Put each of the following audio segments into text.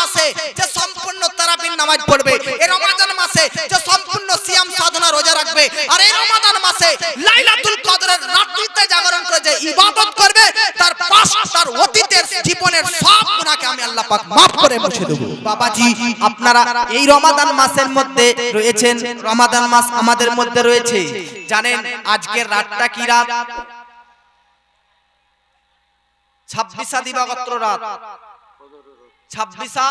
মাসে যে সম্পূর্ণ তারাবির নামাজ পড়বে। এই রমাদান মাসে যে সম্পূর্ণ সিয়াম সাধনা রোজা রাখবে। আর এই রমাদান মাসে লাইলাতুল কদরের রাত্রিতে জাগরণ করে যে ইবাদত করবে, তার পাশ, তার অতীতের জীবনের সব গুনাহকে আমি আল্লাহ পাক মাফ করে মুছে দেব। বাবাজি, আপনারা এই রমাদান মাসের মধ্যে রয়েছেন। রমাদান মাস আমাদের মধ্যে রয়েছে। জানেন আজকের রাতটা কি রাত? ছাব্বিশা দিবাগত্র রাত। ছাব্বিশা?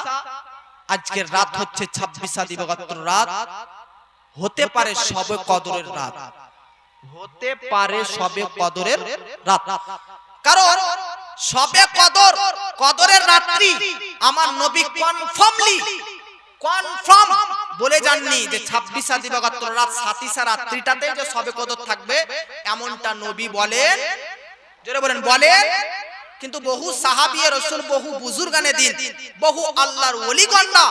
আজকের রাত হচ্ছে ছাব্বিশা দিবাগত্র রাত। হতে পারে সবে কদরের রাত। হতে পারে সবে কদরের রাত। কারণ সবে কদর কদরের রাত্রি। আমার নবী কনফার্মলি কনফার্ম বলে যাননি যে ছাব্বিশা দিবাগত্র রাত সাতিসা রাত্রিটাতে যে সবে কদর থাকবে এমনটা নবী বলেন। জোরে বলেন। বলেন কিন্তু বহু সাহাবিয়ে রসুল, বহু বুজুর্গানে দিন, বহু আল্লাহর অলিগন্না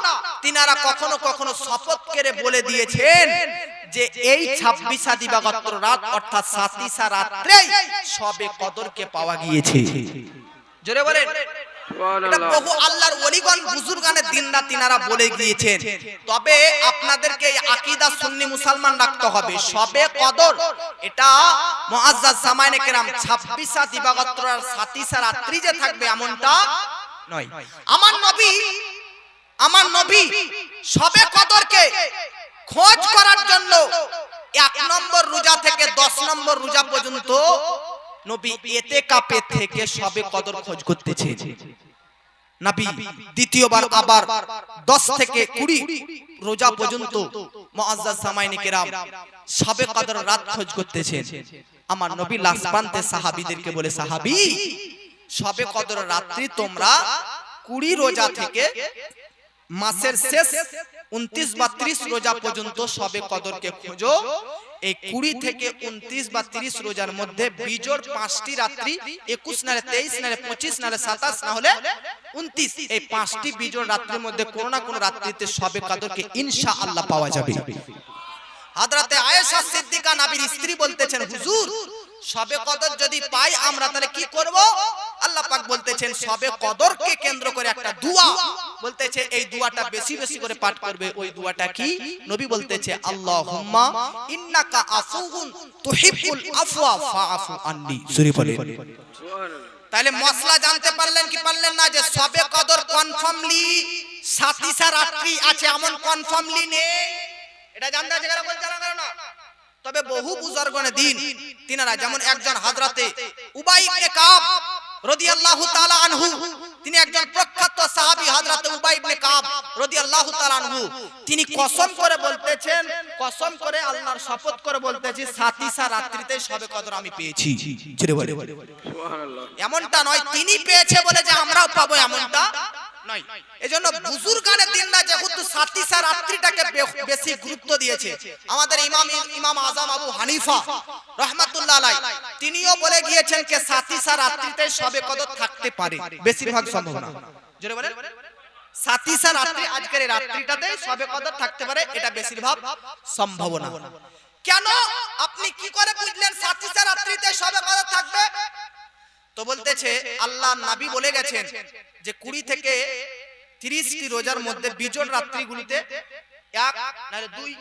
তিনারা কখনো কখনো শপথ করে বলে দিয়েছেন যে এই ছাব্বিশা দিবাগত রাত, অর্থাৎ সাতিশা রাত্রেই সবে কদরকে পাওয়া গিয়েছে। জোরে বলেন। এটা বহু আল্লাহর ওলিগণ তিনারা বলে তবে আপনাদেরকে আকীদা মুসলমান রাখতে হবে। সবে কদর জামাইনে কেরাম 26 দিবাগত্র আর 27 রাত্রি যে থাকবে এমনটা নয়। আমার নবী আমার নবী সবে কদরকে খোঁজ করার জন্য এক নম্বর রোজা থেকে দশ নম্বর রোজা পর্যন্ত নবী এতে কাপে থেকে সবে কদর খোঁজ করতেছে। নবী দ্বিতীয়বার আবার দশ থেকে কুড়ি রোজা পর্যন্ত কেরাম সবে কদর রাত খোঁজ করতেছেন। আমার নবী লাস্ট প্রান্তে সাহাবীদেরকে বলে সাহাবী সবে কদর রাত্রি তোমরা কুড়ি রোজা থেকে মাসের শেষ উনত্রিশ বা ত্রিশ রোজা পর্যন্ত সবে কদরকে খোঁজো। এই কুড়ি থেকে উনত্রিশ বা ত্রিশ রোজার মধ্যে বিজোর পাঁচটি রাত্রি, একুশ নালে তেইশ নালে পঁচিশ নালে সাতাশ, না হলে উনত্রিশ। এই পাঁচটি বিজোর রাত্রির মধ্যে কোনো না কোনো রাত্রিতে সবে কদরকে ইনশা আল্লাহ পাওয়া যাবে। হাজরাতে আয়েশা সিদ্দিকা নবীর স্ত্রী বলতেছেন, হুজুর, সবে কদর যদি পাই আমরা তাহলে কি করব? আল্লাহ পাক বলতেছেন, সবে কদরকে কেন্দ্র করে একটা দুয়া। বলতেছে এই দুয়াটা বেশি বেশি করে পাঠ করবে ওই দুয়াটা কি? নবী বলতেছে আল্লাহুম্মা ইন্নাকা আফুউন তুহিব্বুল আফওয়া ফাআফু আন্নি। সূরা বলে। তাহলে মশলা জানতে পারলেন কি পারলেন না যে সবে কদর কনফার্মলি সাতিসা রাত্রি আছে এমন কনফার্মলি নেই। এটা জানতে আছে কারা বলছে জানা গেল না? তবে বহু বুজুর্গনে দিন তিনারা যেমন একজন হাজরাতে উবাই ইবনে কাব রাদিয়াল্লাহু তাআলা আনহু তিনি একজন প্রখ্যাত সাহাবী হযরত উবাই ইবনে কাব রাদিয়াল্লাহু তাআলা আনহু। তিনি কসম করে বলতেছেন কসম করে আল্লাহর শপথ করে বলতেছি সাতিসা রাত্রিতে সবে কদর আমি পেয়েছি। ছেড়ে বলে। এমনটা নয় তিনি পেয়েছে বলে যে আমরাও পাবো এমনটা নয়। এজন্য বুজুর্গানের দিনরা যেহেতু সাতিসা রাত্রিটাকে বেশি গুরুত্ব দিয়েছে আমাদের ইমাম ইমাম আজম আবু হানিফা রহমাতুল্লাহ আলাই তিনিও বলে গিয়েছেন কে সাতিসা রাত্রিতে সবে কদর থাকতে পারে। বেশিরভাগ জোরে বলেন। রাত্রি আজকের রাত্রিটাতে সবে কদর থাকতে পারে, এটা বেশিরভাগ সম্ভাবনা কেন? আপনি কি করে বুঝলেন রাত্রিতে সবে কদর থাকবে? তো বলতেছে, আল্লাহ নাবি বলে গেছেন যে কুড়ি থেকে তিরিশটি রোজার মধ্যে বিজোড় রাত্রিগুলিতে এক, নাহলে দুই,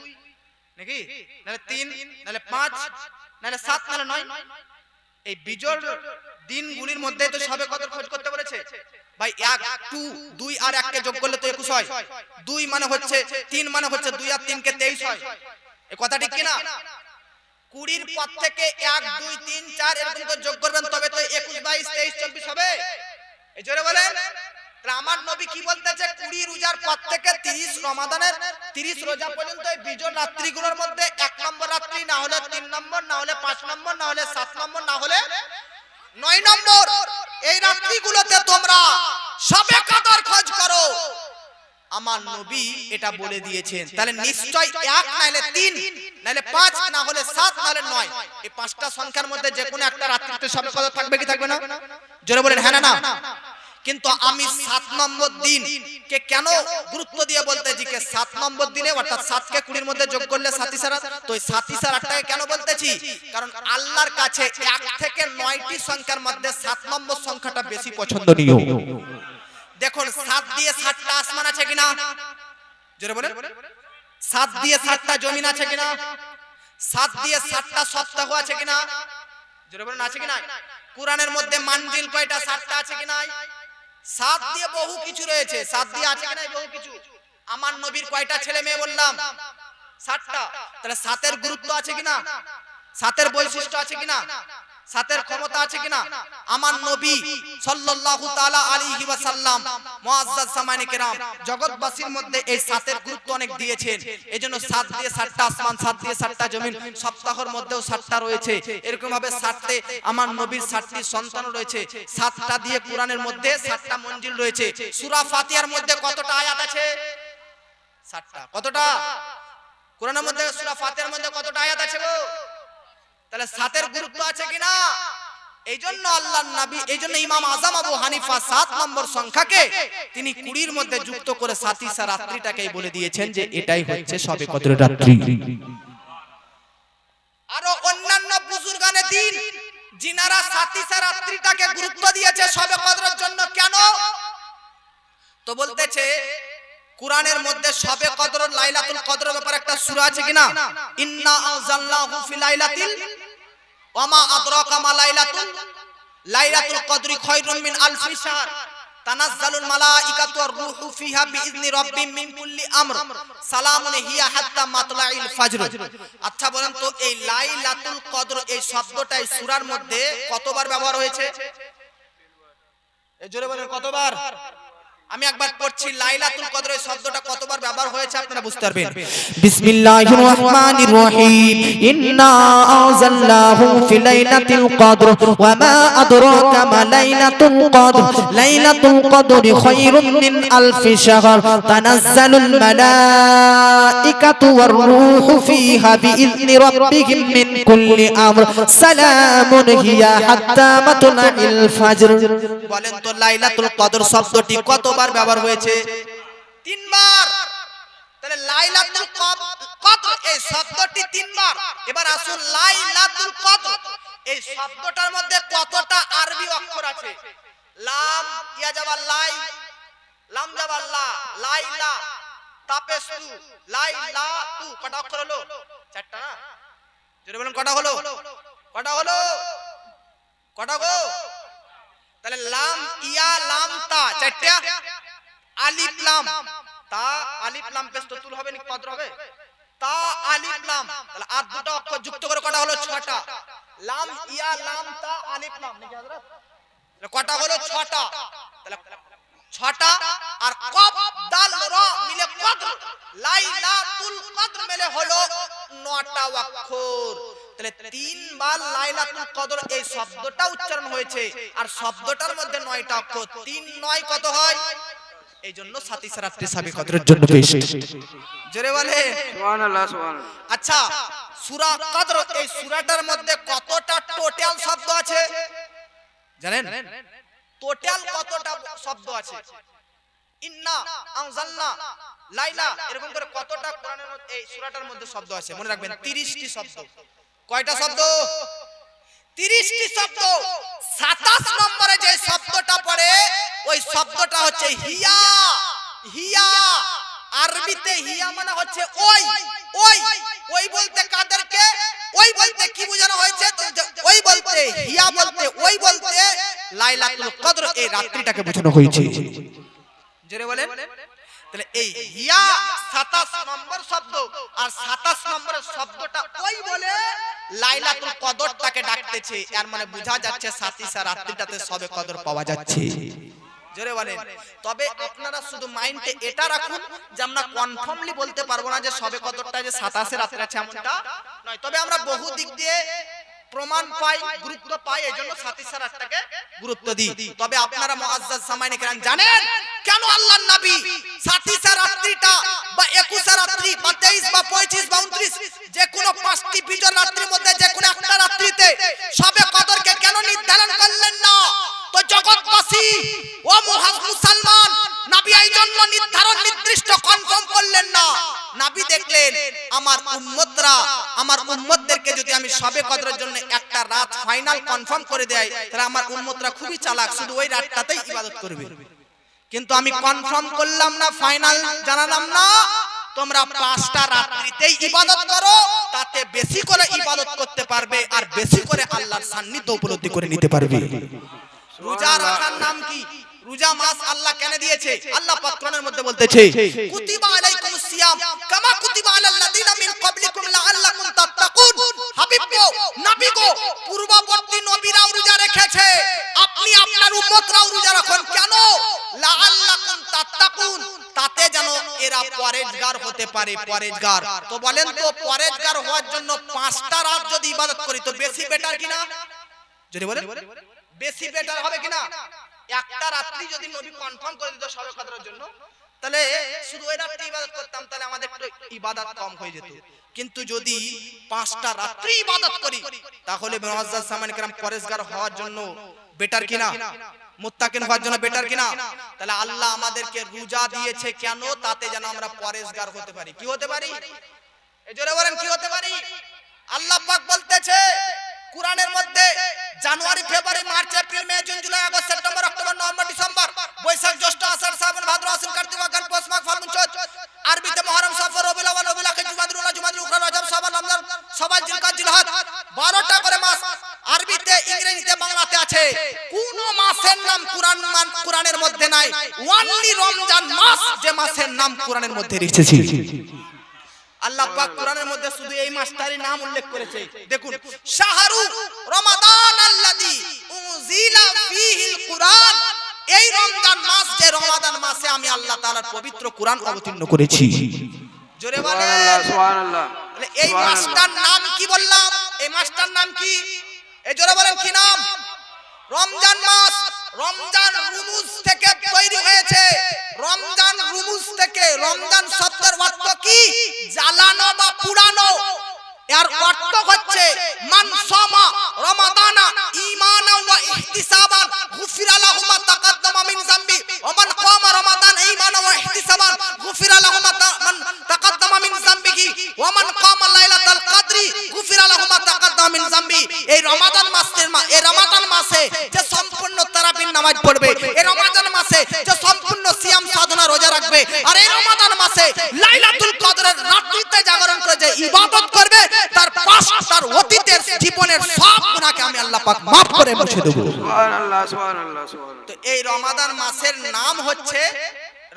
নাকি? নাহলে তিন, নাহলে পাঁচ নাহলে সাত নাহলে নয়। এই বিজোড় দিনগুলির মধ্যে তো সবে কদর খোঁজ করতে বলেছে। ভাই, এক, টু, দুই আর এককে যোগ করলে তো একুশ হয়। দুই মানে হচ্ছে তিন মানে হচ্ছে দুই আর তিনকে তেইশ হয়। এ কথা ঠিক কিনা? কুড়ির পর থেকে এক, দুই, তিন, চার এরকম করে যোগ করবেন, তবে তো একুশ, বাইশ, তেইশ, চব্বিশ হবে। জোরে বলেন। আমার নবী কি বলতেছে? কুড়ি রোজার পর থেকে তিরিশ রমাদানের, তিরিশ রোজা পর্যন্ত এই বিজয় রাত্রিগুলোর মধ্যে এক নম্বর রাত্রি, না হলে তিন নম্বর, না হলে পাঁচ নম্বর, না হলে সাত নম্বর, না হলে নয় নম্বর। এই রাত্রিগুলোতে তোমরা সবে কদর খোঁজ করো। আমার নবী এটা বলে দিয়েছেন। তাহলে নিশ্চয় এক, নাহলে তিন, নাহলে পাঁচ, না হলে সাত, নাহলে নয়। এই পাঁচটা সংখ্যার মধ্যে যে কোনো একটা রাত্রিতে সবে থাকবে কি থাকবে না? জোরে বলেন হ্যাঁ না না। কিন্তু আমি সাত নম্বর দিন কে কেন গুরুত্ব দিয়ে বলতেছি কে সাত নম্বর দিনে অর্থাৎ সাতকে কুড়ির মধ্যে যোগ করলে সাতি সারা, তো এই সাতি সারাটাকে কেন বলতেছি? কারণ আল্লাহর কাছে এক থেকে নয়টি সংখ্যার মধ্যে সাত নম্বর সংখ্যাটা বেশি পছন্দনীয়। দেখুন, সাত দিয়ে সাতটা আসমান আছে কিনা? জোরে বলে সাত দিয়ে সাতটা জমিন আছে কিনা? সাত দিয়ে সাতটা সপ্তাহ আছে কিনা? জোরে বলেন, আছে কিনা কোরআনের মধ্যে মানজিল কয়টা, সাতটা আছে কিনা সাত দিয়ে বহু কিছু রয়েছে। সাত দিয়ে আছে কিনা বহু কিছু? আমার নবীর কয়টা ছেলে মেয়ে বললাম? সাতটা। তাহলে সাতের গুরুত্ব আছে কিনা? সাতের বৈশিষ্ট্য আছে কিনা? সাতের ক্ষমতা আছে কিনা? আমার নবী সাল্লাল্লাহু তাআলা আলাইহি ওয়াসাল্লাম, মুআজ্জাজ সামানে কেরাম, জগৎবাসীর মধ্যে এই সাতের গুরুত্ব অনেক দিয়েছেন। এজন্য সাত দিয়ে সাতটা আসমান, সাত দিয়ে সাতটা জমিন, সপ্তাহের মধ্যেও সাতটা রয়েছে। এরকম ভাবে সাততে আমার নবীর সাতটি সন্তান রয়েছে। সাতটা দিয়ে কোরআনের মধ্যে সাতটা মঞ্জিল রয়েছে। সূরা ফাতিহার মধ্যে কতটা আয়াত আছে? সাতটা। কতটা? কোরআনের মধ্যে, সূরা ফাতিহার মধ্যে কতটা আয়াত আছে গো? তাহলে সাতের গুরুত্ব আছে কিনা? এই জন্য আল্লাহর নবী এই জন্য ইমাম আজম আবু হানিফা সাত নম্বর সংখ্যাকে তিনি কুড়ির মধ্যে যুক্ত করে সাতিসা রাত্রিটাকেই বলে দিয়েছেন যে এটাই হচ্ছে সবে কদরের রাত্রি আরও অন্যান্য বুজুর্গানে দিন যিনারা সাতিসা রাত্রিটাকে গুরুত্ব দিয়েছে সবে কদরের জন্য কেন? তো বলতেছে কোরআনের মধ্যে সবে কদর, লাইলাতুল কদরের ব্যাপারে একটা সূরা আছে কিনা? ইন্না আনজালনাহু ফি লাইলাতিল, ওয়ামা আদরাকা মা লাইলাতুল লাইলাতুল কদরি খায়রুম মিন আলফি শাহর। তানাজ্জালুল মালাইকাতু ওয়ার রূহু ফিহা বিইذনি রাব্বিহিম মিন কুল্লি আমর। সালামুন হিয়া হাত্তা মাতলাইল ফাজর। আচ্ছা বলেন তো, এই লাইলাতুল কদর, এই শব্দটা এই সূরার মধ্যে কতবার ব্যবহার হয়েছে? এই জোরে বলেন, কতবার? আমি একবার পড়ছি লাইলাতুল কদর এই শব্দটা কতবার ব্যবহার হয়েছে আপনারা বুঝতে পারবেন? বিসমিল্লাহির রহমানির রহিম। ইন্না আনজালনাহু ফি লাইলাতিল কদর ওয়া মা আদরাকা মা লাইলাতুল কদর। লাইলাতুল কদরি খায়রুম মিন আলফি শাহর। তানাজ্জালুল মালাইকাতু ওয়ার রূহু ফিহা বিইذনি রাব্বিহিম মিন কুল্লি আমর। সালামুন হিয়া হাত্তা মাতলাইল ফাজর। বলেন তো লাইলাতুল কদর শব্দটি কতবার ব্যবহার হয়েছে। তিনবার। তাহলে লাইলাতুল কদ- কদর, এই শব্দটি তিনবার। এবার আসুন লাইলাতুল কদর। এই শব্দটার মধ্যে কতটা আরবি অক্ষর আছে? লাম, ইয়া যাবার লাই, লাম যাবার লা, লাইলা, তাপেসু লাইলা তু কটা অক্ষর হলো? চারটা না? জোরে বলেন, কটা হলো? কটা হলো? কটা গো? তাহলে লাম, ইয়া, লাম, তা, চারটা। আলিফ, লাম। তা, আলিফ, লাম পেশ তুল হবে না কদর হবে? তা, আলিফ, লাম। তাহলে আর দুটো অক্ষর যুক্ত করে কটা হলো? ছটা। লাম, ইয়া, লাম, তা, আলিফ, লাম। নাকি হযরত কটা হলো? ছটা। তাহলে ছটা আর কফ, দাল, র মিলে কদর। লাইলাতুল কদর মিলে হলো নটা অক্ষর। তাহলে তিনবার লাইলাতুল কদর এই শব্দটা উচ্চারণ হয়েছে। আর শব্দটার মধ্যে নয়টা অক্ষর। তিন নয় কত হয়? এই জন্য সাতি সারাত্রি সাবি কদরের জন্য বেশ জোরে বলে সুবহানাল্লাহ সুবহানাল্লাহ। আচ্ছা সূরা কদর এই সূরাটার মধ্যে কতটা টোটাল শব্দ আছে? জানেন? টোটাল কতটা শব্দ আছে? ইন্না আনজালনা লাইলা এরকম করে কতটা কোরআনের এই সূরাটার মধ্যে শব্দ আছে? মনে রাখবেন 30টি শব্দ। কয়টা শব্দ? 30টি শব্দ। 27 নম্বরে যে শব্দটা পড়ে ওই শব্দটা হচ্ছে হিয়া। হিয়া। আরবিতে হিয়া মানে হচ্ছে ওই। ওই। ওই বলতে কাদেরকে? ওই বলতে কি বোঝানো হয়েছে? ওই বলতে হিয়া বলতে ওই বলতে লাইলাতুল কদর। এই রাত্রিটাকে বোঝানো হয়েছে। জোরে বলেন। তাহলে এই হিয়া 27 নম্বর শব্দ আর 27 নম্বরের বলে লাইলাতুল কদরটাকে ডাকতেছে, এর মানে বোঝা যাচ্ছে সাতিসা রাত্রিটাতে সবে কদর পাওয়া যাচ্ছে। জোরে বলেন। তবে আপনারা শুধু মাইন্ডে এটা রাখুন যে আমরা কনফার্মলি বলতে পারব না যে সবে কদরটা যে 27 এ রাত্রে আছে এমনটা নয়। তবে আমরা বহু দিক দিয়ে প্রমাণ পাই, গুরুত্ব পাই এই জন্য সাতিসার রাতটাকে গুরুত্ব দিই। তবে আপনারা মুআজ্জাজ সামাইন কেরাম জানেন, কেন আল্লাহর নবী সাতিসা রাত্রিটা বা 21 রাত্রি বা 23 বা 25 বা 29 যে কোনো পাঁচটি বিজয় রাত্রির মধ্যে যে কোনো একটা রাত্রিতে সবে কদরকে কেন নির্ধারণ করলেন না? তো জগৎবাসী ও মুসলমান নবী এই জন্য নির্ধারণ নির্দিষ্ট কনফার্ম করলেন না। নবী দেখলেন, আমার উম্মতরা, আমার উম্মতদেরকে যদি আমি সবে কদরের জন্য একটা রাত ফাইনাল কনফার্ম করে দেয়, তাহলে আমার উম্মতরা খুবই চালাক, শুধু ওই রাতটাতেই ইবাদত করবে। কিন্তু আমি কনফার্ম করলাম না ফাইনাল জানালাম না। তোমরা পাঁচটা রাত্রিতেই ইবাদত করো, তাতে বেশি করে ইবাদত করতে পারবে, আর বেশি করে আল্লাহর সান্নিধ্য উপলব্ধি করে নিতে পারবে। রোজা রাখার নাম কি? রোজা মাস আল্লাহ কেন দিয়েছে? আল্লাহ পাক কোরআনের মধ্যে বলতেছে কুতিবা আলাইকুমুস সিয়াম কামা কুতিবা আলাল লাযিনা মিন ক্বাবলিকুম লাআল্লাকুম তাত্তাকুন। হাবিব গো নবী গো পূর্ববর্তী নবীরাও রোজা রেখেছে। আপনি আপনার উম্মতরাও রোজা রাখুন। কেন? লাআল্লাকুম তাত্তাকুন। তাতে যেন এরা পরেজগার হতে পারে পরেজগার। তো বলেন তো পরেজগার হওয়ার জন্য পাঁচটা রাত যদি ইবাদত করি তো বেশি বেটার কিনা? যদি বলেন। বেশি বেটার হবে কিনা একটা রাত্রি যদি নবী কনফার্ম করে দিত সবে কদরের জন্য তাহলে শুধু ওই রাত্রি ইবাদত করতাম তাহলে আমাদের একটু ইবাদত কম হয়ে যেত কিন্তু যদি পাঁচটা রাত্রি ইবাদত করি তাহলে মুআজ্জাজ সামান کرام পরেশগার হওয়ার জন্য বেটার কিনা মুত্তাকিন হওয়ার জন্য বেটার কিনা তাহলে আল্লাহ আমাদেরকে রোজা দিয়েছে কেন তাতে যেন আমরা পরেশগার হতে পারি কি হতে পারি এই জোরে বলেন কি হতে পারি আল্লাহ পাক বলতেছে কোরআনের মধ্যে January, February, March, April, May, June, July, August, September, October, November, December, Baishakh, Jyoishtho, Asharh, Srabon, ভাদ্র, আশ্বিন, কার্তিক অগ্রহায়ণ পৌষ, মাঘ, ফাল্গুন, চৈত, আরবিতে মুহররম সফর রবিউল আউয়াল রবিউল আখির জুমাদুল উলা জুমাদুল উখরা, রজব শাবান রমজান, সবাই জিলকাত, জিলহজ 12টা করে মাস আরবিতে, ইংরেজিতে, বাংলাতে আছে। কোন মাসের নাম কোরআন মান কোরআনের মধ্যে নাই। ওয়ানলি রমজান মাস যে মাসের নাম কোরআনের মধ্যে এসেছে আল্লাহ পাক কোরআনের মধ্যে শুধু এই মাসটারই নাম উল্লেখ করেছে। দেখুন শাহরু রমাদান আল্লাযী উনজিলা ফীহিল কুরআন। এই রমজান মাস যে রমাদান মাসে আমি আল্লাহ তাআলার পবিত্র কোরআন অবতীর্ণ করেছি। জোরে বলেন। সুবহানাল্লাহ সুবহানাল্লাহ। এই মাসটার নাম কি বললাম? এই মাসটার নাম কি? এই জোরে বলেন কি নাম? রমজান মাস, রমজান রুমুজ থেকে তৈরি হয়েছে। রমজান রুমুজ থেকে রমজান শব্দের অর্থ কি? জ্বালানো বা পুরানো এর অর্থ হচ্ছে মান সামা রমাদানা ঈমানা ওয়া ইহতিসাবান। গুফিরা লাহু মা তাকাদ্দামা মিন যামবি। ওয়া মান কামা রমাদান ঈমানা ওয়া ইহতিসাবান। গুফিরা লাহু মা তাকাদ্দামা মিন যামবিহি। ওয়া মান কামা লাইলাতাল কদরি। গুফিরা মা তাকাদ্দামা মিন যামবি এই রমাদান মাসের এই রমাদান মাসে যে সম্পূর্ণ তারাবির নামাজ পড়বে এই রমাদান মাসে যে সম্পূর্ণ সিয়াম সাধনা রোজা রাখবে আর এই রমাদান মাসে লাইলাতুল কদরের রাত্রিতে জাগরণ করে যে ইবাদত করবে তার পাশ তার অতীতের জীবনের সব গুনাহকে আমি আল্লাহ পাক maaf করে মুছে দেব। সুবহানাল্লাহ সুবহানাল্লাহ সুবহানাল্লাহ। তো এই রমাদান মাসের নাম হচ্ছে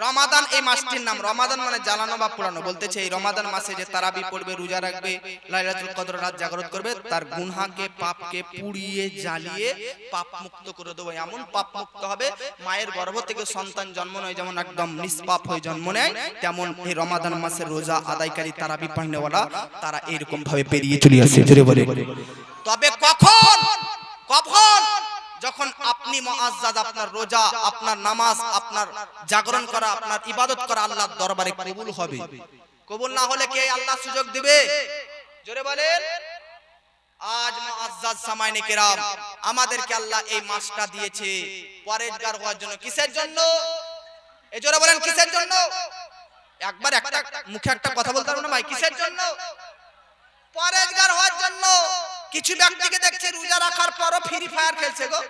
রমাদান এই মাসটির নাম রমাদান মানে জ্বালানো বা পুরানো বলতেছে এই রমাদান মাসে যে তারাবি পড়বে রোজা রাখবে লাইলাতুল কদর রাত জাগরত করবে তার গুনহাকে পাপকে পুড়িয়ে জ্বালিয়ে পাপ মুক্ত করে দেবো। এমন পাপ মুক্ত হবে মায়ের গর্ভ থেকে সন্তান জন্ম নেয় যেমন একদম নিষ্পাপ হয়ে জন্ম নেয় তেমন এই রমাদান মাসের রোজা আদায়কারী তারাবি পাহনেওয়ালা তারা এরকম ভাবে পেরিয়ে চলে আসে জোরে বলে। তবে কখন? মুআজ্জাজ আপনার রোজা, আপনার নামাজ, আপনার জাগরণ করা, আপনার ইবাদত করা আল্লাহর দরবারে কবুল হবে। কবুল না হলে কে আল্লাহ সুযোগ দিবে? জোরে বলেন। আমাদেরকে আল্লাহ এই মাসটা দিয়েছে পরেজগার হওয়ার জন্য। কিসের জন্য? জোরে বলেন, কিসের জন্য? একবার একটা মুখে একটা কথা বলতে পারব না ভাই? কিসের জন্য? পরেজগার হওয়ার জন্য। কিছু ব্যক্তিকে দেখছি রোজা রাখার পরও ফ্রি ফায়ার খেলছে গো।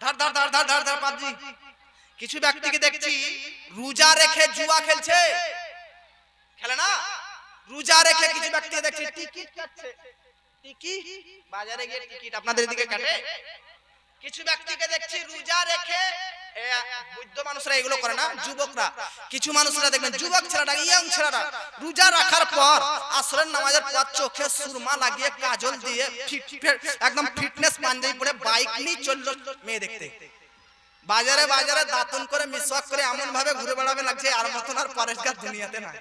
পাবজি। কিছু ব্যক্তিকে দেখছি রোজা রেখে জুয়া খেলছে। খেলে না? রোজা রেখে কিছু ব্যক্তিকে দেখছি টিকিট কাটছে। টিকিট? বাজারে গিয়ে টিকিট আপনাদের দিকে কাটে? কিছু ব্যক্তিকে দেখছি রোজা রেখে না বাজারে বাজারে দাঁতন করে, মিসওয়াক করে এমন ভাবে ঘুরে বেড়াবে লাগছে, আর মতন আর পরেশগার দুনিয়াতে নাই।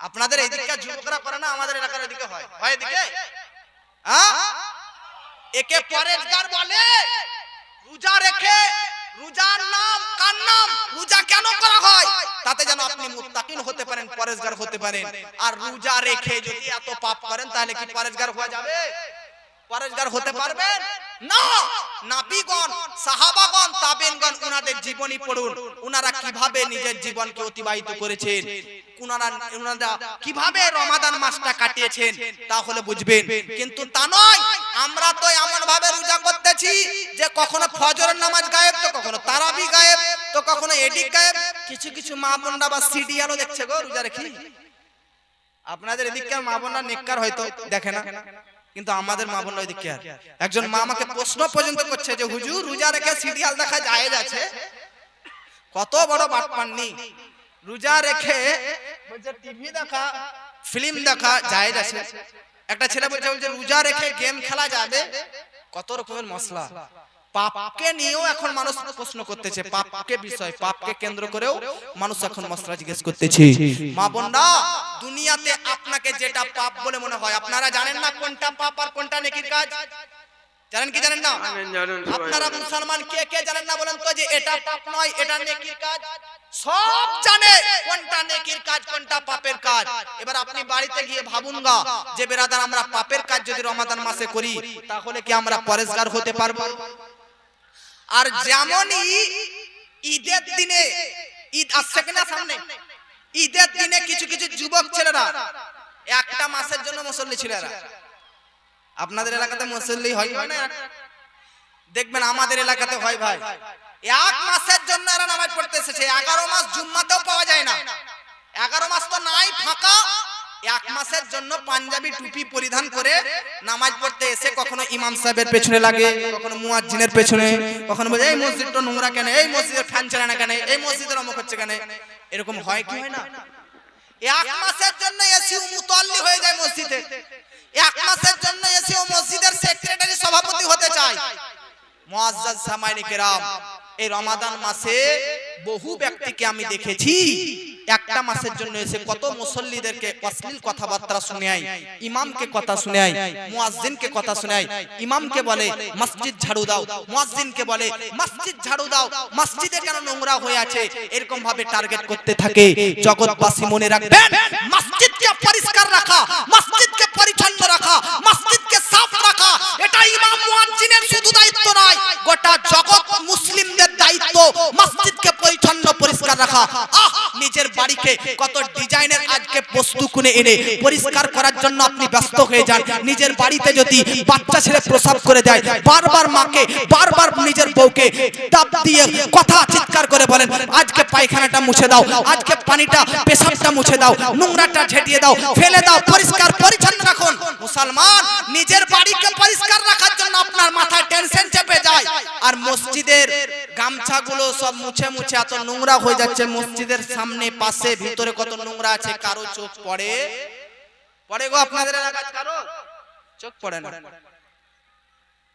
আপনাদের এই যুবকরা করে না, আমাদের এলাকার এদিকে হয়। এদিকে? একে পরেশগার বলে, রোজা রেখে রোজার নাম, কার নাম, রোজা কেন করা হয়? তাতে যেন আপনি মুত্তাকিন হতে পারেন পরেশগার হতে পারেন। আর রোজা রেখে যদি এত পাপ করেন, তাহলে কি পরেশগার হওয়া যাবে? পরেশগার হতে পারবেন? না! নাবিগণ, সাহাবাগণ, তাবেনগণ, উনাদের জীবনী পড়ুন। উনারা কীভাবে নিজের জীবনকে অতিবাহিত করেছেন? কুনারা উনারা কীভাবে রমাদান মাসটা কাটিয়েছেন? তাহলে বুঝবেন। কিন্তু তা নয়, আমরা তো এমন ভাবে রোজা করতেছি যে কখনো ফজরের নামাজ গায়েব, তো কখনো তারাবি গায়েব, তো কখনো এডিক গায়েব। কিছু কিছু মা বোনরা বা সিরিয়ালও দেখছে গো, রোজা রেখে। আপনাদের এদিককার মা বোনরা নেককার হয়তো, দেখে না। কিন্তু আমাদের মা বোনরা ওইদিকে আর একজন মা আমাকে প্রশ্ন পর্যন্ত করছে যে, হুজুর, রোজা রেখে সিরিয়াল দেখা যায় আছে? কত বড় বাট পাননি রোজা রেখে বলছে, টিভি দেখা, ফিল্ম দেখা যায় আছে। একটা ছেলে বলছে বলছে রোজা রেখে গেম খেলা যাবে? কত রকমের মশলা। পাপকে নিয়েও এখন মানুষ প্রশ্ন করতেছে পাপকে বিষয় পাপকে কেন্দ্র করেও মানুষ এখন মশলা জিজ্ঞেস করতেছে। মা বোনরা দুনিয়াতে আপনাকে যেটা পাপ বলে মনে হয় আপনারা জানেন না কোনটা পাপ আর কোনটা নেকির কাজ? জানেন কি জানেন না? আপনারা মুসলমান কে কে জানেন না বলেন তো যে এটা পাপ নয় এটা নেকির কাজ? সব জানে কোনটা নেকির কাজ কোনটা পাপের কাজ। এবার আপনি বাড়িতে গিয়ে ভাবুন গা যে বেরাদার আমরা পাপের কাজ যদি রমাদান মাসে করি তাহলে কি আমরা পরেশগার হতে পারব? আর যেমনই ঈদের দিনে ঈদ আসছে কিনা সামনে? ঈদের দিনে কিছু কিছু যুবক ছেলেরা একটা মাসের জন্য মুসল্লি ছেলেরা। আপনাদের এলাকাতে মুসল্লি হয় হয় না? দেখবেন আমাদের এলাকাতে হয় ভাই। এক মাসের জন্য এরা নামাজ পড়তে এসেছে এগারো মাস জুম্মাতেও পাওয়া যায় না। এগারো মাস তো নাই, ফাঁকা। এক মাসের জন্য পাঞ্জাবি টুপি পরিধান করে নামাজ পড়তে এসে কখনো ইমাম সাহেবের পেছনে লাগে, কখনো মুয়াজ্জিনের পেছনে, কখনো বলে, এই মসজিদটা নোংরা কেন? এই মসজিদের ফ্যান চলে না কেন? এই মসজিদের অমুক হচ্ছে কেন? এরকম হয় কি হয় না? এক মাসের জন্য এসি মুতল্লি হয়ে যায় মসজিদে। এক মাসের জন্য এসি ও মসজিদের সেক্রেটারি সভাপতি হতে চায়। মুআজ্জাজ সামাইনি কেরাম, এই রমাদান মাসে বহু ব্যক্তিকে আমি দেখেছি। একটা মাসের জন্য এসে কত মুসল্লিদেরকে অশ্লীল কথাবার্তা ইমামকে কথা কথা ইমামকে বলে, মসজিদ ঝাড়ু দাও। বলে, মসজিদ ঝাড়ু দাও। মসজিদে কেন নোংরা হয়ে আছে? এরকম ভাবে টার্গেট করতে থাকে। জগৎবাসী মনে রাখবেন, মসজিদকে পরিষ্কার রাখা, মসজিদকে পরিচ্ছন্ন রাখা, মসজিদকে সাফ রাখা এটা ইমাম মুয়াজ্জিনের শুধু দায়িত্ব নয়, গোটা জগৎ মুসলিমদের দায়িত্ব মসজিদকে পরিচ্ছন্ন, পরিষ্কার রাখা। আহ, নিজের বাড়িকে কত ডিজাইনের আজকে বস্তু এনে পরিষ্কার করার জন্য আপনি ব্যস্ত হয়ে যান। নিজের বাড়িতে যদি বাচ্চা ছেলে প্রসাব করে দেয়, বারবার মাকে, বারবার নিজের বউকে ডাব দিয়ে কথা চিৎকার করে বলেন, আজকে পায়খানাটা মুছে দাও, আজকে পানিটা, পেশাবটা মুছে দাও, নোংরাটা ঝেটিয়ে দাও, ফেলে দাও, পরিষ্কার, পরিচ্ছন্ন রাখুন। মুসলমান, নিজের বাড়িকে পরিষ্কার রাখার জন্য আপনার মাথায় টেনশন চেপে যায়। আর মসজিদের গামছাগুলো সব মুছে মুছে এত নোংরা হয়ে যাচ্ছে, মসজিদের সামনে, পাশে, ভিতরে কত নোংরা আছে, কারও চোখ পড়ে? পড়ে গো আপনাদের এলাকায় কারও? চোখ পড়ে না।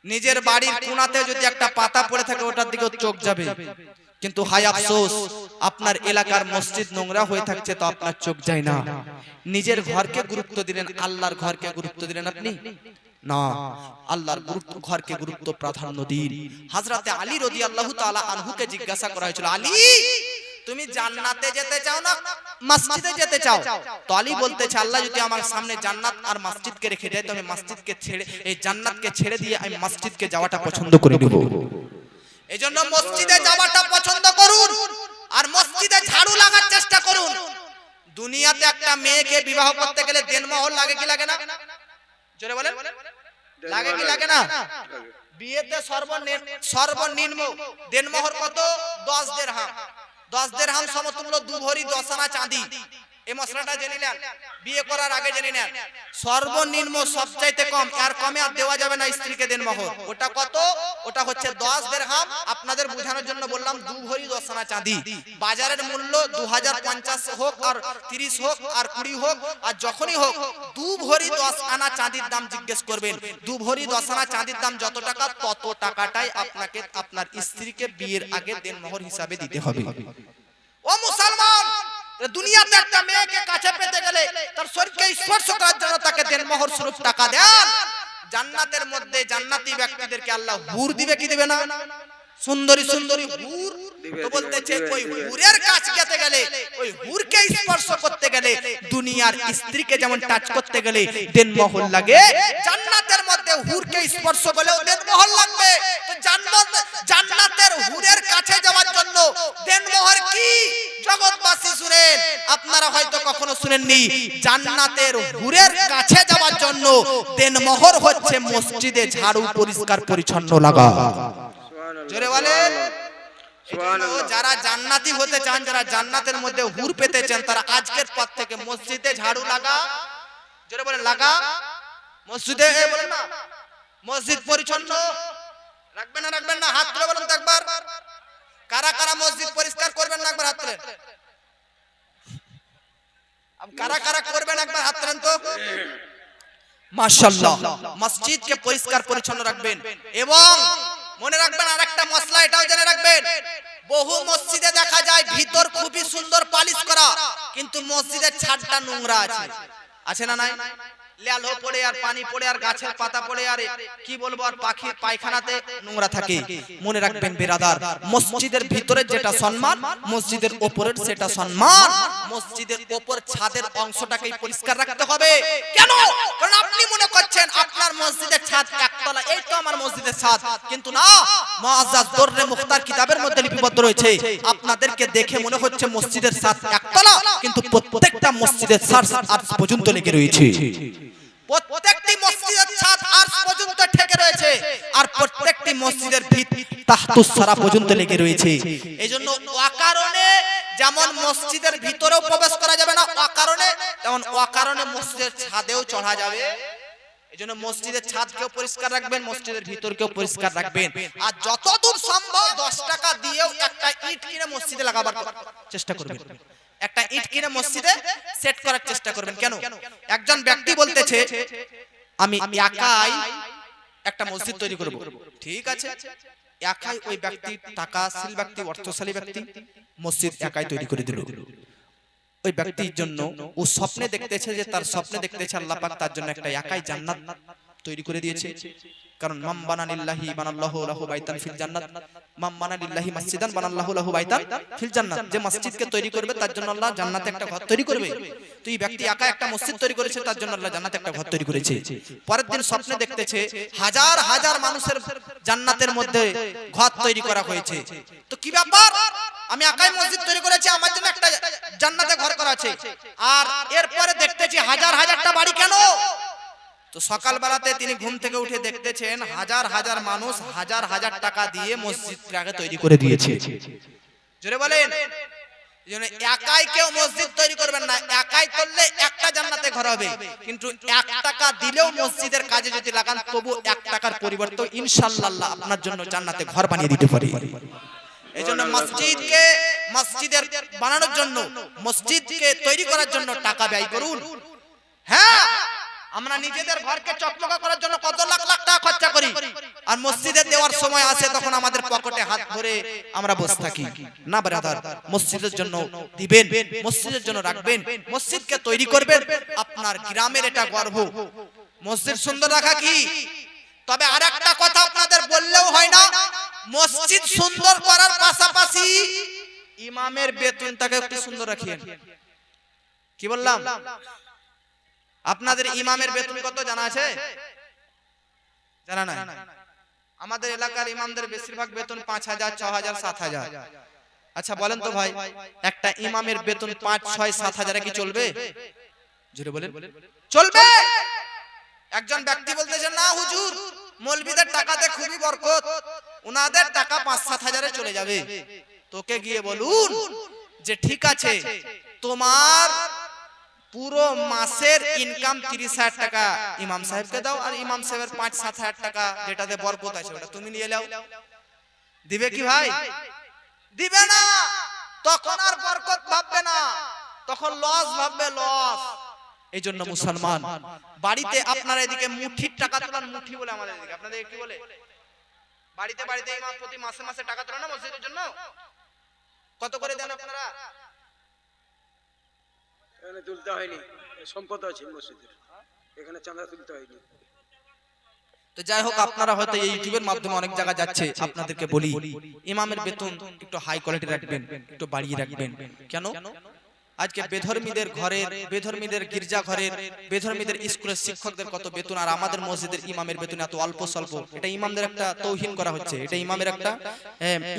নিজের বাড়ির কোণাতে যদি একটা পাতা পড়ে থাকে, ওটার দিকে চোখ যাবে। কিন্তু হায় আফসোস, আপনার এলাকার মসজিদ নোংরা হয়ে থাকছে তো আপনার চোখ যায় না। নিজের ঘরকে গুরুত্ব দিলেন, আল্লাহর ঘরকে গুরুত্ব দিলেন আপনি? না, আল্লাহর গুরুত্ব, ঘরকে গুরুত্ব প্রাধান্য দিন। হাজরাতে আলী রদি আল্লাহ তাআলা আনহুকে জিজ্ঞাসা করা হয়েছিল, আলী, তুমি জান্নাতে যেতে চাও না মসজিদে যেতে চাও? তো আলী বলতেছে, আল্লাহ যদি আমার সামনে জান্নাত আর মসজিদকে রেখে দেয়, তো আমি মসজিদকে ছেড়ে, এই জান্নাতকে ছেড়ে দিয়ে আমি মসজিদকে যাওয়াটা পছন্দ করে নেব। এই জন্য মসজিদে যাওয়াটা পছন্দ করুন আর মসজিদে ঝাড়ু লাগার চেষ্টা করুন। দুনিয়াতে একটা মেয়েকে বিবাহ করতে গেলে দেনমোহর লাগে কি লাগে না? জোরে বলেন। লাগে কি লাগে না? বিয়েতে সর্বনিম্ন সর্বনিম্ন দেনমোহর কত? দশ দেড়হাম দশ দেড়হাম সমতুল্য দু ভরি দশ আনা চাঁদি। এই মশলাটা জেনে নেন বিয়ে করার আগে জেনে নেন। সর্বনিম্ন সবচাইতে কম আর কমে আর দেওয়া যাবে না স্ত্রীকে দেন মহর ওটা কত? ওটা হচ্ছে দশ দেড়হাম। আপনাদের বোঝানোর জন্য বললাম দু ভরি দশ আনা চাঁদি। বাজারের মূল্য দু হাজার পঞ্চাশ হোক আর তিরিশ হোক আর কুড়ি হোক আর যখনই হোক দু ভরি দশ আনা চাঁদির দাম জিজ্ঞেস করবেন। দু ভরি দশ আনা চাঁদির দাম যত টাকা তত টাকাটাই আপনাকে আপনার স্ত্রীকে বিয়ের আগে দেন মোহর হিসাবে দিতে হবে। ও মুসলমান দুনিয়াতে একটা মেয়েকে কাছে পেতে গেলে তার শরীরকে স্পর্শ করার জন্য তাকে দেন মোহর স্বরূপ টাকা দেন। জান্নাতের মধ্যে জান্নাতি ব্যক্তিদেরকে আল্লাহ হুর দিবে কি দিবে না? সুন্দরী সুন্দরী হুর। তো বলতেছে, ওই হুরের যেতে গেলে, ওই হুরকে স্পর্শ করতে গেলে, দুনিয়ার স্ত্রীকে যেমন টাচ করতে গেলে দেন মহল লাগে, জান্নাতের মধ্যে হুরকে স্পর্শ করলেও দেন মহল লাগবে জান্নাতের হুরের কাছে যাওয়ার জন্য দেন মোহর কি জগৎবাসী শুনেন। আপনারা হয়তো কখনো শুনেননি, জান্নাতের হুরের কাছে যাওয়ার জন্য দেনমোহর হচ্ছে মসজিদে ঝাড়ু পরিষ্কার পরিচ্ছন্ন লাগা। জোরে বলেন। যারা জান্নাতি হতে চান, যারা জান্নাতের মধ্যে হুর পেতে চান, তারা আজকের পর থেকে মসজিদে ঝাড়ু লাগা। জোরে বলেন, লাগা? মসজিদে বলেন না। মসজিদ পরিচ্ছন্ন। রাখবেন না রাখবেন না, হাত তুলে বলুন তো একবার। কারা কারা মসজিদ পরিষ্কার করবেন না একবার হাত তুলে আম- কারা কারা করবেন একবার হাত তুলেন তো? মাশাআল্লাহ, মসজিদকে পরিষ্কার পরিচ্ছন্ন রাখবেন। এবং মনে রাখবেন আরেকটা মশলা, এটাও জেনে রাখবেন। বহু মসজিদে দেখা যায় ভিতর খুবই সুন্দর পালিশ করা, কিন্তু মসজিদের ছাদটা নোংরা আছে। আছে না নাই? লেলো পড়ে আর পানি পড়ে আর গাছের পাতা পড়ে আর কি বলব আর পাখির পায়খানাতে নোংরা থাকে। মনে রাখবেন বেরাদার, মসজিদের ভিতরে যেটা সম্মান, মসজিদের ওপরের সেটা সম্মান। মসজিদের ওপর ছাদের অংশটাকেই পরিষ্কার রাখতে হবে। কেন? কারণ আপনি মনে করছেন আপনার মসজিদের ছাদ একতলা, এই তো আমার মসজিদের ছাদ। কিন্তু না মুআজ্জাজ দররে মুখতার কিতাবের মধ্যে লিপিবদ্ধ রয়েছে। আপনাদেরকে দেখে মনে হচ্ছে মসজিদের ছাদ একতলা, কিন্তু প্রত্যেকটা মসজিদের ছাদ আজ পর্যন্ত লেগে রয়েছে। প্রত্যেকটি মসজিদের ছাদ আজ পর্যন্ত ঠেকে রয়েছে আর প্রত্যেকটি মসজিদের ভিত তাহতুস সারা পর্যন্ত লেগে রয়েছে। এজন্য অকারণে যেমন মসজিদের ভিতরেও প্রবেশ করা যাবে না, অকারণে তেমন অকারণে মসজিদের ছাদেও চড়া যাবে। এজন্য মসজিদের ছাদকেও পরিষ্কার রাখবেন, মসজিদের ভিতরকেও পরিষ্কার রাখবেন। আর যতদূর সম্ভব দশ টাকা দিয়েও একটা ইট কিনে মসজিদে লাগাবার চেষ্টা করবেন। একটা ইট কিনে মসজিদে সেট করার চেষ্টা করবেন। কেন? একজন ব্যক্তি বলতেছে আমি একাই একটা মসজিদ তৈরি করব। ঠিক আছে? একাই ওই ব্যক্তি টাকাশীল ব্যক্তি অর্থশালী ব্যক্তি মসজিদ একাই তৈরি করে দিল। ওই ব্যক্তির জন্য ও স্বপ্নে দেখতেছে যে তার স্বপ্নে দেখতেছে আল্লাহ পাক তার জন্য একটা একাই জান্নাত তৈরি করে দিয়েছে। কারণ মাম বানানিল্লাহি বানাল্লাহু লাহু বাইতান ফিল জান্নাত। মাম বানানিল্লাহি মসজিদান বানাল্লাহু লাহু বাইতান ফিল জান্নাত। যে মসজিদকে তৈরি করবে, তার জন্য আল্লাহ জান্নাতে একটা ঘর তৈরি করবে। তো এই ব্যক্তি একা একটা মসজিদ তৈরি করেছে, তার জন্য আল্লাহ জান্নাতে একটা ঘর তৈরি করেছে। পরের দিন স্বপ্নে দেখতেছে, হাজার হাজার মানুষের জান্নাতের মধ্যে ঘর তৈরি করা হয়েছে। তো কি ব্যাপার? আমি একাই মসজিদ তৈরি করেছি, আমার জন্য একটা জান্নাতে ঘর করা আছে। আর এরপরে দেখতেছি হাজার হাজারটা বাড়ি কেন? তো সকালবেলাতে তিনি ঘুম থেকে উঠে দেখতেছেন হাজার হাজার মানুষ হাজার হাজার টাকা দিয়ে মসজিদটাকে তৈরি করে দিয়েছে। জোরে বলেন। একাই কেউ মসজিদ তৈরি করবেন না, একাই করলে একটা জান্নাতে ঘর হবে। কিন্তু এক টাকা দিলেও মসজিদের কাজে যদি লাগান তবু এক টাকার পরিবর্তে ইনশাআল্লাহ আপনার জন্য জান্নাতে ঘর বানিয়ে দিতে পারে। এই জন্য মসজিদকে, মসজিদের বানানোর জন্য, মসজিদকে তৈরি করার জন্য টাকা ব্যয় করুন। হ্যাঁ আমরা নিজেদের ঘরকে চকমকা করার জন্য কত লাখ লাখ টাকা খরচা করি। আর মসজিদে দেওয়ার সময় আসে তখন আমাদের পকেটে হাত ধরে আমরা বসে থাকি। না ব্রাদার, মসজিদের জন্য দিবেন, মসজিদের জন্য রাখবেন, মসজিদকে তৈরি করবেন, আপনার গ্রামের এটা গর্ব। মসজিদ সুন্দর রাখা কি? তবে আর একটা কথা আপনাদের বললেও হয় না, মসজিদ সুন্দর করার পাশাপাশি ইমামের বেতনটাকে একটু সুন্দর রাখিয়েন। কি বললাম? আপনাদের ইমামের বেতন কত জানা আছে? জানা নাই। আমাদের এলাকার ইমামদের বেশিরভাগ বেতন পাঁচ হাজার ছ হাজার সাত হাজার। আচ্ছা বলেন তো ভাই একটা ইমামের বেতন পাঁচ ছয় সাত হাজারে কি চলবে? জোরে বলেন। চলবে! একজন ব্যক্তি বলতেছেন না হুজুর মৌলবীদের টাকাতে খুবই বরকত। উনাদের টাকা পাঁচ সাত হাজারে চলে যাবে। তোকে গিয়ে বলুন যে ঠিক আছে তোমার পুরো মাসের ইনকাম তিরিশ হাজার টাকা ইমাম সাহেবকে দাও আর ইমাম সাহেবের পাঁচ সাত হাজার টাকা যেটাতে বরকত আছে ওটা তুমি নিয়ে নাও। দিবে কি ভাই? দিবে না। তখন আর বরকত ভাববে না। তখন লস ভাববে লস এই জন্য মুসলমান বাড়িতে আপনারা এদিকে মুঠির টাকা তোলার মুঠি বলে আমাদের এদিকে। আপনাদের কি বলে? বাড়িতে বাড়িতে ইমাম প্রতি মাসে মাসে টাকা তোলেন না মসজিদের জন্য? কত করে দেন আপনারা? এখানে তুলতে হয়নি। সম্পদ আছে মসজিদের। এখানে চাঁদা তুলতে হয়নি। তো যাই হোক, আপনারা হয়তো এই ইউটিউবের মাধ্যমে অনেক জায়গা যাচ্ছে। আপনাদেরকে বলি, ইমামের বেতন একটু হাই কোয়ালিটি রাখবেন, একটু বাড়িয়ে রাখবেন। কেন? আজকে বেধর্মীদের ঘরের বেধর্মীদের গির্জা ঘরের বেধর্মীদের স্কুলের শিক্ষকদের কত বেতন আর আমাদের মসজিদের ইমামের বেতন এত অল্প স্বল্প। এটা ইমামদের একটা তৌহিন করা হচ্ছে এটা ইমামের একটা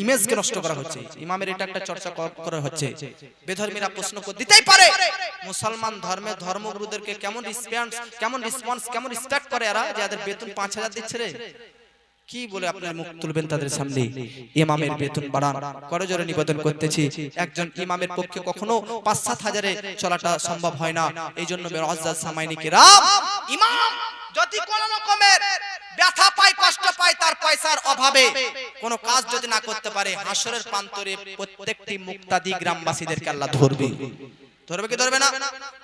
ইমেজকে নষ্ট করা হচ্ছে ইমামের এটা একটা চর্চা করা হচ্ছে। বেধর্মীরা প্রশ্ন করে দিতেই পারে! মুসলমান ধর্মের ধর্মগুরুদেরকে কেমন রেসপন্স কেমন রেসপন্স কেমন রেসপেক্ট করে এরা যে এদের বেতন পাঁচ হাজার দিচ্ছে রে? কি বলে আপনার মুখ তুলবেন তাদের সামনে? ইমামের বেতন বাড়ান। করে জোরে নিবেদন করতেছি? একজন ইমামের পক্ষে কখনো পাঁচ সাত হাজারে চলাটা সম্ভব হয় না। এই জন্য মেরাজ্জাজ সামাইনিকে রাম ইমাম যদি কোন রকমের ব্যথা পায় কষ্ট পায় তার পয়সার অভাবে কোন কাজ যদি না করতে পারে হাসরের প্রান্তরে প্রত্যেকটি মুক্তাদি গ্রামবাসীদেরকে আল্লাহ ধরবে। ধরবে কি ধরবে না?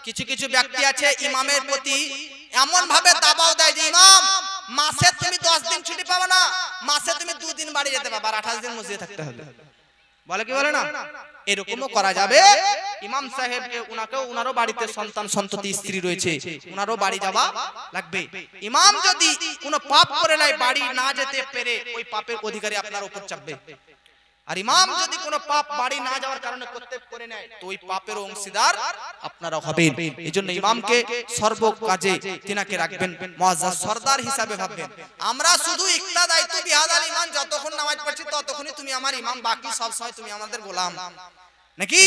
কিছু কিছু ব্যক্তি আছে ইমামের প্রতি এমন ভাবে দাবাও দেয় যে ইমাম মাসে তুমি দশ দিন ছুটি পাবে না, মাসে তুমি দুদিন বাড়ি যেতে পারবে আর আঠাশ দিন মসজিদে থাকতে হবে। বলে কি বলে না? এরকমও করা যাবে। ইমাম সাহেব উনাকেও, উনারও বাড়িতে সন্তান, সন্ততি, স্ত্রী রয়েছে, উনারও বাড়ি যাওয়া লাগবে। ইমাম যদি কোনো পাপ করে নাই বাড়ি না যেতে পেরে ওই পাপের অধিকারী আপনার উপর চাপবে। আর ইমাম যদি কোনো পাপ বাড়ি না যাওয়ার কারণে করতে করে নেয়, তো ওই পাপের অংশীদার আপনারা হবেন। এই জন্য ইমামকে সর্ব কাজে তিনাকে রাখবেন মুআজ্জাজ সর্দার হিসাবে ভাববেন। আমরা শুধু ইকতা দায়িত্ব বিহাদাল ইমান, যতক্ষণ নামাজ পড়ছি ততক্ষণই তুমি আমার ইমাম, বাকি সব সময় তুমি আমাদের গোলাম। নাকি?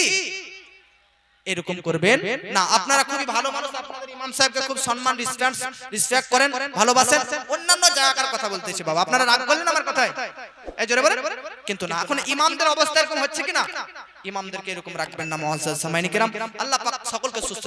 এরকম করবেন? না আপনারা খুবই ভালো মানুষ আপনাদের ইমাম সাহেবকে খুব সম্মান রেসপেক্ট রেসপেক্ট করেন ভালোবাসেন অন্যান্য জায়গার কথা বলতেছি বাবা। আপনারা রাগ করলেন আমার কথায়? এই জোরে বলেন কিন্তু না এখন ইমামদের অবস্থা এরকম হচ্ছে কিনা? ইমামদেরকে এরকম রাখবেন না মুআজ্জাজ সময় নিকেরাম আল্লাহ পাক সকলকে সুস্থ।